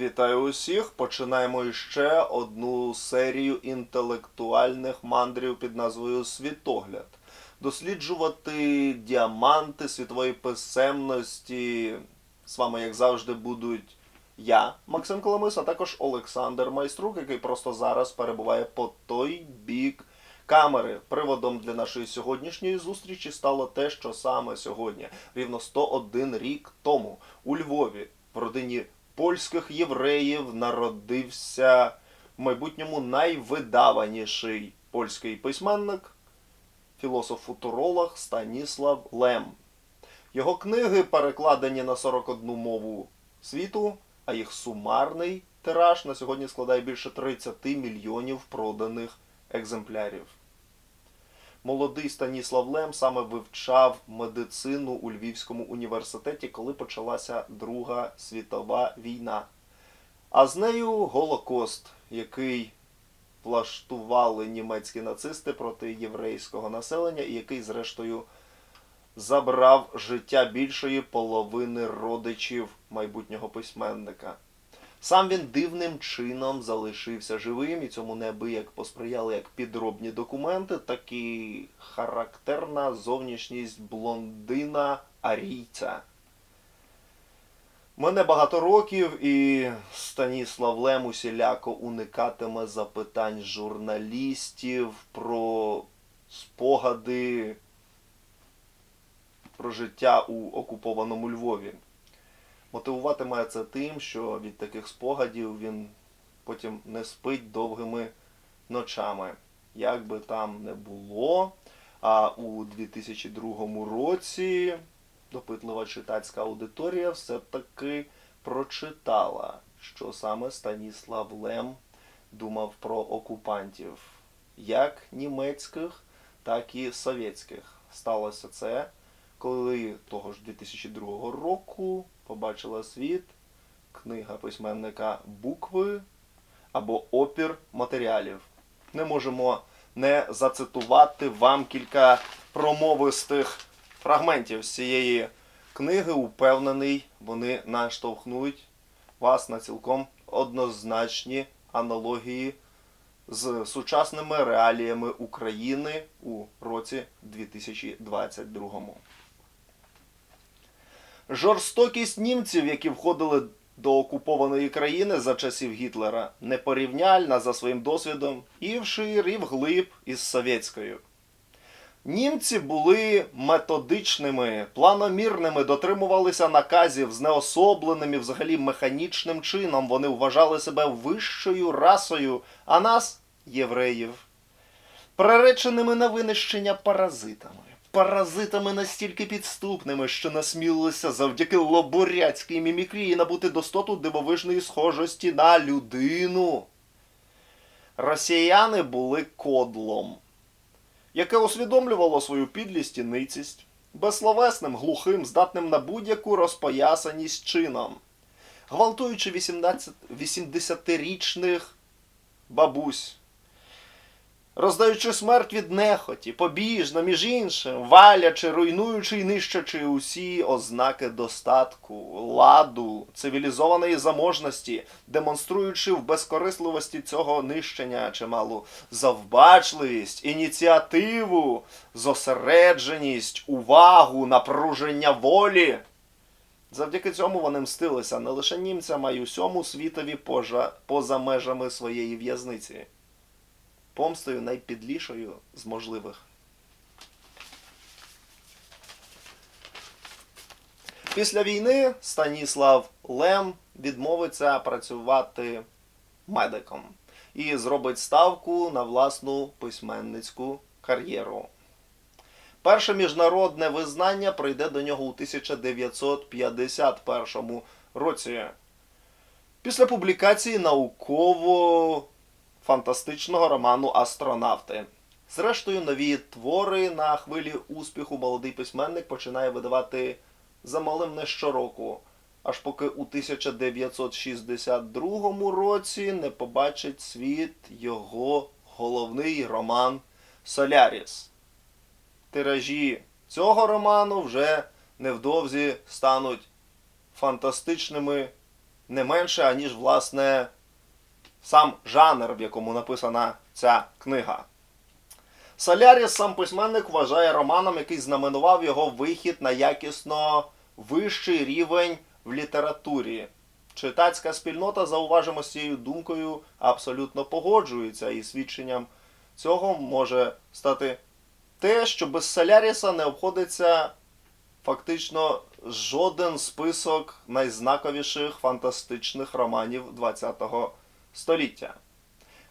Вітаю усіх! Починаємо іще одну серію інтелектуальних мандрів під назвою Світогляд. Досліджувати діаманти світової писемності. З вами, як завжди, будуть я, Максим Коломис, а також Олександр Майструк, який просто зараз перебуває по той бік камери. Приводом для нашої сьогоднішньої зустрічі стало те, що саме сьогодні, рівно 101 рік тому, у Львові, в родині польських євреїв, народився в майбутньому найвидаваніший польський письменник, філософ-футуролог Станіслав Лем. Його книги перекладені на 41 мову світу, а їх сумарний тираж на сьогодні складає більше 30 мільйонів проданих екземплярів. Молодий Станіслав Лем саме вивчав медицину у Львівському університеті, коли почалася Друга світова війна. А з нею Голокост, який влаштували німецькі нацисти проти єврейського населення, і який, зрештою, забрав життя більшої половини родичів майбутнього письменника. Сам він дивним чином залишився живим, і цьому неабияк посприяли як підробні документи, так і характерна зовнішність блондина арійця. Мене багато років, і Станіслав Лем усіляко уникатиме запитань журналістів про спогади про життя у окупованому Львові. Мотивуватиме це тим, що від таких спогадів він потім не спить довгими ночами. Як би там не було, а у 2002 році допитлива читацька аудиторія все-таки прочитала, що саме Станіслав Лем думав про окупантів, як німецьких, так і совєтських. Сталося це, коли того ж 2002 року побачила світ книга письменника Букви або опір матеріалів. Не можемо не зацитувати вам кілька промовистих фрагментів з цієї книги. Упевнений, вони наштовхнуть вас на цілком однозначні аналогії з сучасними реаліями України у році 2022. Жорстокість німців, які входили до окупованої країни за часів Гітлера, непорівняльна за своїм досвідом і вшир, і вглиб із совєтською. Німці були методичними, планомірними, дотримувалися наказів і взагалі механічним чином. Вони вважали себе вищою расою, а нас, євреїв, приреченими на винищення паразитами. Паразитами настільки підступними, що насмілилися завдяки лобуряцькій мімікрії набути достоту дивовижної схожості на людину. Росіяни були кодлом, яке усвідомлювало свою підлість і ницість, безсловесним, глухим, здатним на будь-яку розпоясаність чином, гвалтуючи 18 80-річних бабусь, роздаючи смерть від нехоті, побіжно, між іншим, валячи, руйнуючи і нищачи усі ознаки достатку, ладу, цивілізованої заможності, демонструючи в безкорисливості цього нищення чималу завбачливість, ініціативу, зосередженість, увагу, напруження волі. Завдяки цьому вони мстилися не лише німцям, а й усьому світові пожа- поза межами своєї в'язниці помстою найпідлішою з можливих. Після війни Станіслав Лем відмовиться працювати медиком і зробить ставку на власну письменницьку кар'єру. Перше міжнародне визнання прийде до нього у 1951 році. Після публікації науково фантастичного роману Астронавти. Зрештою, нові твори на хвилі успіху молодий письменник починає видавати замалим не щороку, аж поки у 1962 році не побачить світ його головний роман Соляріс. Тиражі цього роману вже невдовзі стануть фантастичними не менше, аніж, власне, сам жанр, в якому написана ця книга. Соляріс, сам письменник, вважає романом, який знаменував його вихід на якісно вищий рівень в літературі. Читацька спільнота, зауважимо з цією думкою, абсолютно погоджується, і свідченням цього може стати те, що без Соляріса не обходиться фактично жоден список найзнаковіших фантастичних романів ХХ століття.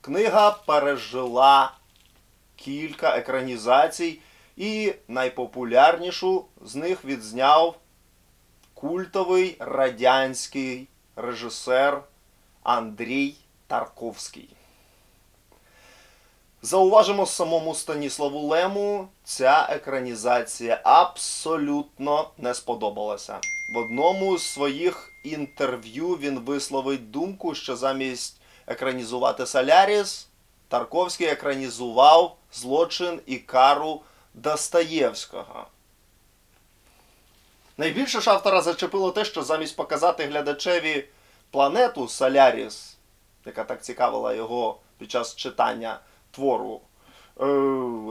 Книга пережила кілька екранізацій, і найпопулярнішу з них відзняв культовий радянський режисер Андрій Тарковський. Зауважимо самому Станіславу Лему, ця екранізація абсолютно не сподобалася. В одному з своїх інтерв'ю він висловить думку, що замість екранізувати Соляріс, Тарковський екранізував злочин і кару Достоєвського. Найбільше ж автора зачепило те, що замість показати глядачеві планету Соляріс, яка так цікавила його під час читання твору, е,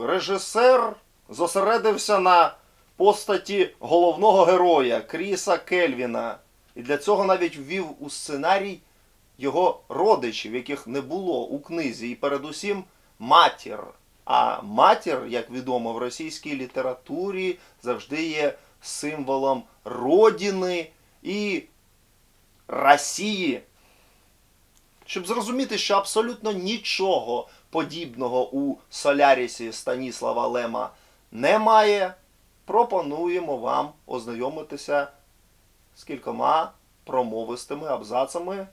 режисер зосередився на постаті головного героя Кріса Кельвіна. І для цього навіть ввів у сценарій його родичів, яких не було у книзі, і передусім матір. А матір, як відомо в російській літературі, завжди є символом родини і Росії. Щоб зрозуміти, що абсолютно нічого подібного у Солярісі Станіслава Лема немає, пропонуємо вам ознайомитися з кількома промовистими абзацами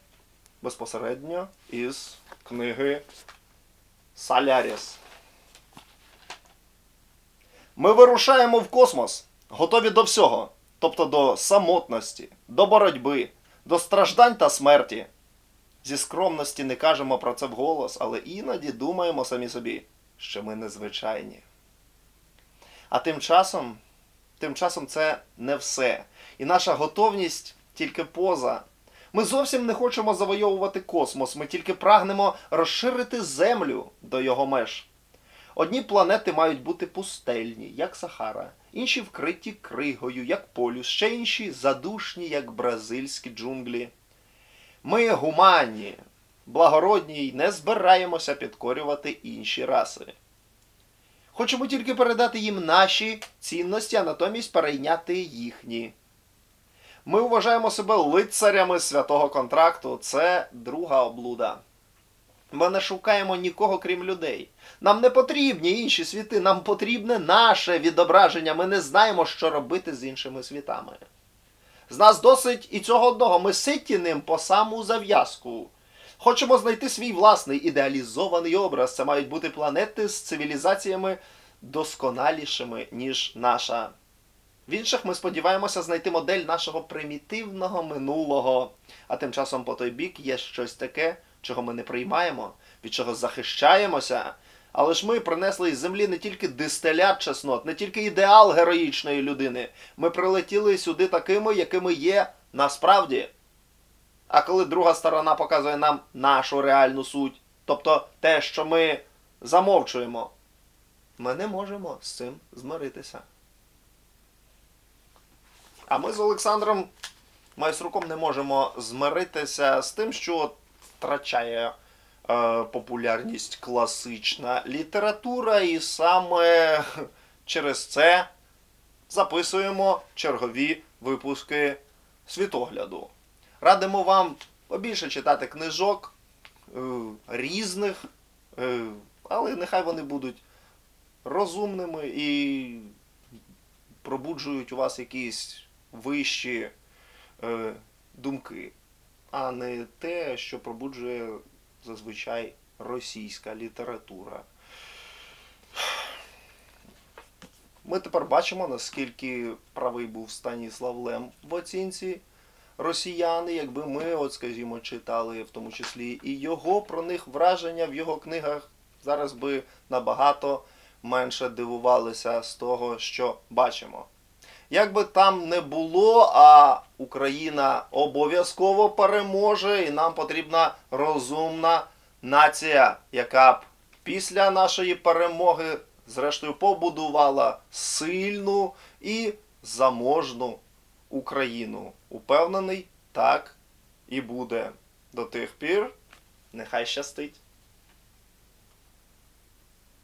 безпосередньо із книги Соляріс. Ми вирушаємо в космос, готові до всього, тобто до самотності, до боротьби, до страждань та смерті. Зі скромності не кажемо про це вголос, але іноді думаємо самі собі, що ми незвичайні. А тим часом, тим часом це не все. І наша готовність тільки поза. Ми зовсім не хочемо завойовувати космос, ми тільки прагнемо розширити Землю до його меж. Одні планети мають бути пустельні, як Сахара, інші вкриті кригою, як полюс, ще інші задушні, як бразильські джунглі. Ми гуманні, благородні й не збираємося підкорювати інші раси. Хочемо тільки передати їм наші цінності, а натомість перейняти їхні. Ми вважаємо себе лицарями святого контракту. Це друга облуда. Ми не шукаємо нікого, крім людей. Нам не потрібні інші світи, нам потрібне наше відображення. Ми не знаємо, що робити з іншими світами. З нас досить і цього одного. Ми ситі ним по саму зав'язку. Хочемо знайти свій власний ідеалізований образ. Це мають бути планети з цивілізаціями досконалішими, ніж наша. В інших ми сподіваємося знайти модель нашого примітивного минулого. А тим часом по той бік є щось таке, чого ми не приймаємо, від чого захищаємося. Але ж ми принесли із землі не тільки дистилят чеснот, не тільки ідеал героїчної людини. Ми прилетіли сюди такими, якими є насправді. А коли друга сторона показує нам нашу реальну суть, тобто те, що ми замовчуємо, ми не можемо з цим змиритися. А ми з Олександром Майсруком не можемо змиритися з тим, що втрачає е, популярність класична література, і саме через це записуємо чергові випуски світогляду. Радимо вам побільше читати книжок е, різних, е, але нехай вони будуть розумними і пробуджують у вас якісь вищі е, думки, а не те, що пробуджує зазвичай російська література. Ми тепер бачимо, наскільки правий був Станіслав Лем в оцінці росіяни, якби ми, от скажімо, читали в тому числі і його про них враження в його книгах, зараз би набагато менше дивувалися з того, що бачимо. Як би там не було, а Україна обов'язково переможе, і нам потрібна розумна нація, яка б після нашої перемоги, зрештою, побудувала сильну і заможну Україну. Упевнений, так і буде. До тих пір, нехай щастить.